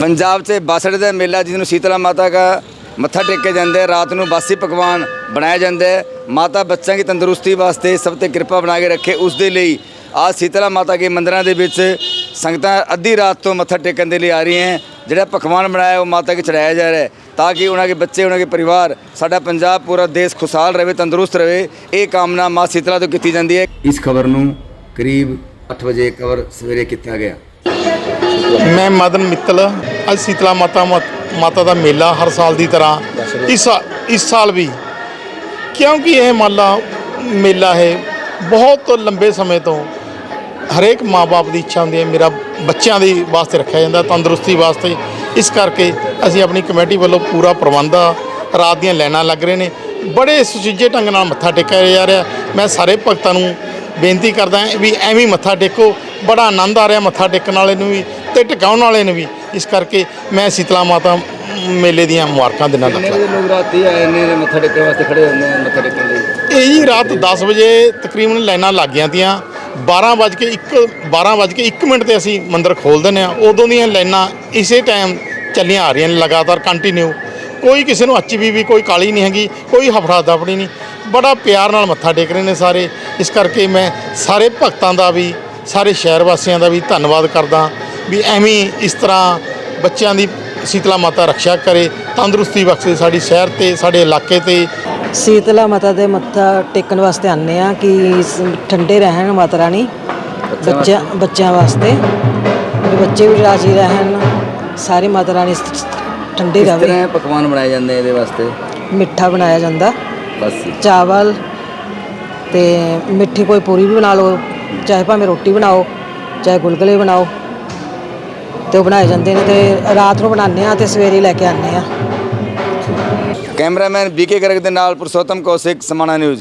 ਪੰਜਾਬ 'ਚ ਬਾਸੜ ਦਾ ਮੇਲਾ ਜਿਹਨੂੰ ਸ਼ੀਤਲਾ ਮਾਤਾ ਦਾ ਮੱਥਾ ਟੇਕੇ ਜਾਂਦੇ ਰਾਤ ਨੂੰ ਬਾਸੀ ਪਕਵਾਨ ਬਣਾਏ ਜਾਂਦੇ ਮਾਤਾ ਬੱਚਿਆਂ ਦੀ ਤੰਦਰੁਸਤੀ ਵਾਸਤੇ ਸਭ ਤੇ ਕਿਰਪਾ ਬਣਾ ਕੇ ਰੱਖੇ। ਉਸ ਦੇ ਲਈ ਆ ਸ਼ੀਤਲਾ ਮਾਤਾ ਦੇ ਮੰਦਰਾਂ ਦੇ ਵਿੱਚ ਸੰਗਤਾਂ ਅੱਧੀ ਰਾਤ ਤੋਂ ਮੱਥਾ ਟੇਕਣ ਦੇ ਲਈ ਆ ਰਹੀਆਂ ਹੈ। ਜਿਹੜਾ ਪਕਵਾਨ ਬਣਾਇਆ ਉਹ ਮਾਤਾ ਕੇ ਚੜਾਇਆ ਜਾ ਰਿਹਾ ਹੈ ਤਾਂ ਕਿ ਉਹਨਾਂ ਦੇ ਬੱਚੇ, ਉਹਨਾਂ ਦੇ ਪਰਿਵਾਰ, ਸਾਡਾ ਪੰਜਾਬ, ਪੂਰਾ ਦੇਸ਼ ਖੁਸ਼ਹਾਲ ਰਹੇ, ਤੰਦਰੁਸਤ ਰਹੇ। ਇਹ ਕਾਮਨਾ ਮਾਂ ਸ਼ੀਤਲਾ ਤੋਂ ਕੀਤੀ ਜਾਂਦੀ ਹੈ। ਇਸ ਖਬਰ ਨੂੰ ਕਰੀਬ 8 ਵਜੇ ਕਵਰ ਸਵੇਰੇ ਕੀਤਾ ਗਿਆ। ਮੈਂ ਮਦਨ ਮਿੱਤਲ, ਅੱਜ ਸੀਤਲਾ ਮਾਤਾ ਮਤ- ਮਾਤਾ ਦਾ ਮੇਲਾ ਹਰ ਸਾਲ ਦੀ ਤਰ੍ਹਾਂ। ਇਸ ਇਸ ਸਾਲ ਵੀ। ਕਿਉਂਕਿ ਇਹ ਮਾਲਾ ਮੇਲਾ ਹੈ, ਬਹੁਤ ਲੰਬੇ ਸਮੇਂ ਤੋਂ ਹਰੇਕ ਮਾਪੇ ਦੀ ਇੱਛਾ ਹੁੰਦੀ ਹੈ, ਮੇਰਾ ਬੱਚਿਆਂ ਦੀ ਵਾਸਤੇ ਰੱਖਿਆ ਜਾਂਦਾ, ਤੰਦਰੁਸਤੀ ਵਾਸਤੇ। ਇਸ ਕਰਕੇ ਅਸੀਂ ਆਪਣੀ ਕਮੇਟੀ ਵੱਲੋਂ ਪੂਰਾ ਪ੍ਰਬੰਧ ਆ, ਰਾਤ ਦੀਆਂ ਲਾਈਨਾਂ ਲੱਗ ਰਹੇ ਨੇ। ਬੜੇ ਸੁਚੱਜੇ ਢੰਗ ਨਾਲ ਮੱਥਾ ਟੇਕਿਆ ਜਾ ਰਿਹਾ। ਮੈਂ ਸਾਰੇ ਭਗਤਾਂ ਨੂੰ ਬੇਨਤੀ ਕਰਦਾ ਵੀ ਐਵੇਂ ਮੱਥਾ ਟੇਕੋ। ਬੜਾ ਆਨੰਦ ਆ ਰਿਹਾ ਮੱਥਾ ਟੇਕਣ ਵਾਲੇ ਨੂੰ ਵੀ। ਤੇ ਟਿਕਾਉਣ ਵਾਲੇ ਨੂੰ ਵੀ। ਇਸ ਕਰਕੇ ਮੈਂ ਸੀਤਲਾ ਮਾਤਾ ਮੇਲੇ ਦੀਆਂ ਮੁਬਾਰਕਾਂ ਦਿਨਾਂ ਕਿੰਨੇ ਲੱਗਾ ਵਜੇ ਲੋਕ ਰਾਤੀ ਆਏ ਨੇ ਮੱਥਾ ਟੇਕਣ ਵਾਸਤੇ ਖੜੇ ਹੁੰਦੇ ਨੇ ਮੱਥਾ ਟੇਕਣ ਲਈ? ਇਹ ਰਾਤ 10 ਵਜੇ ਤਕਰੀਬਨ ਲਾਈਨਾਂ ਲੱਗ ਗਈਆਂ ਤੀਆਂ। 12 ਵੱਜ ਕੇ 1 12 ਵੱਜ ਕੇ 1 ਮਿੰਟ ਤੇ ਅਸੀਂ ਮੰਦਿਰ ਖੋਲ ਦਿੰਦੇ ਆ ਉਦੋਂ ਦੀਆਂ ਲਾਈਨਾਂ ਇਸੇ ਟਾਈਮ ਚੱਲੀਆਂ ਆ ਰਹੀਆਂ ਨੇ ਲਗਾਤਾਰ ਕੰਟੀਨਿਊ ਕੋਈ ਕਿਸੇ ਨੂੰ ਅੱਚੀ ਵੀ ਕੋਈ ਕਾਲੀ ਨਹੀਂ ਹੈਗੀ ਕੋਈ ਹਫੜਾ ਦਫੜੀ ਨਹੀਂ। ਬੜਾ ਪਿਆਰ ਨਾਲ ਮੱਥਾ ਟੇਕ ਰਹੇ ਨੇ ਸਾਰੇ। ਇਸ ਕਰਕੇ ਮੈਂ ਸਾਰੇ ਭਗਤਾਂ ਦਾ ਵੀ ਸਾਰੇ ਸ਼ਹਿਰ ਵਾਸੀਆਂ ਦਾ ਵੀ ਧੰਨਵਾਦ ਕਰਦਾ। ਵੀ ਐਵੇਂ ਇਸ ਤਰ੍ਹਾਂ ਬੱਚਿਆਂ ਦੀ ਸੀਤਲਾ ਮਾਤਾ ਰੱਖਿਆ ਕਰੇ ਤੰਦਰੁਸਤੀ ਬਖਸ਼ੇ ਸਾਡੀ ਸ਼ਹਿਰ ਤੇ ਸਾਡੇ ਇਲਾਕੇ ਤੇ। ਸੀਤਲਾ ਮਾਤਾ ਦੇ ਮੱਥਾ ਟੇਕਣ ਵਾਸਤੇ ਆਨੇ ਆ ਕਿ ਠੰਡੇ ਰਹਿਣ ਮਾਤਾ ਰਾਣੀ ਬੱਚਿਆਂ ਬੱਚਿਆਂ ਵਾਸਤੇ। ਬੱਚੇ ਵੀ ਰਾਜੀ ਰਹਿਣ ਸਾਰੀ ਮਾਤਾ ਰਾਣੀ ਠੰਡੀ ਤਰ੍ਹਾਂ ਪਕਵਾਨ ਬਣਾਏ ਜਾਂਦੇ ਇਹਦੇ ਵਾਸਤੇ? ਮਿੱਠਾ ਬਣਾਇਆ ਜਾਂਦਾ। ਬਸ ਚਾਵਲ ਤੇ ਮਿੱਠੀ ਕੋਈ ਪੂਰੀ ਵੀ ਬਣਾ ਲਓ ਚਾਹੇ ਭਾਵੇਂ ਰੋਟੀ ਬਣਾਓ ਚਾਹੇ ਗੁਲਗੁਲੇ ਬਣਾਓ। ਤੇ ਉਹ ਬਣਾਏ ਜਾਂਦੇ ਨੇ ਤੇ ਰਾਤ ਨੂੰ ਬਣਾਉਂਦੇ ਆ ਤੇ ਸਵੇਰੇ ਲੈ ਕੇ ਆਉਂਦੇ ਆ ਕੈਮਰਾਮੈਨ ਬੀਕੇ ਗਰਗ ਦੇ ਨਾਲ ਪੁਰਸ਼ੋਤਮ ਕੌਸ਼ਿਕ, ਸਮਾਣਾ ਨਿਊਜ਼।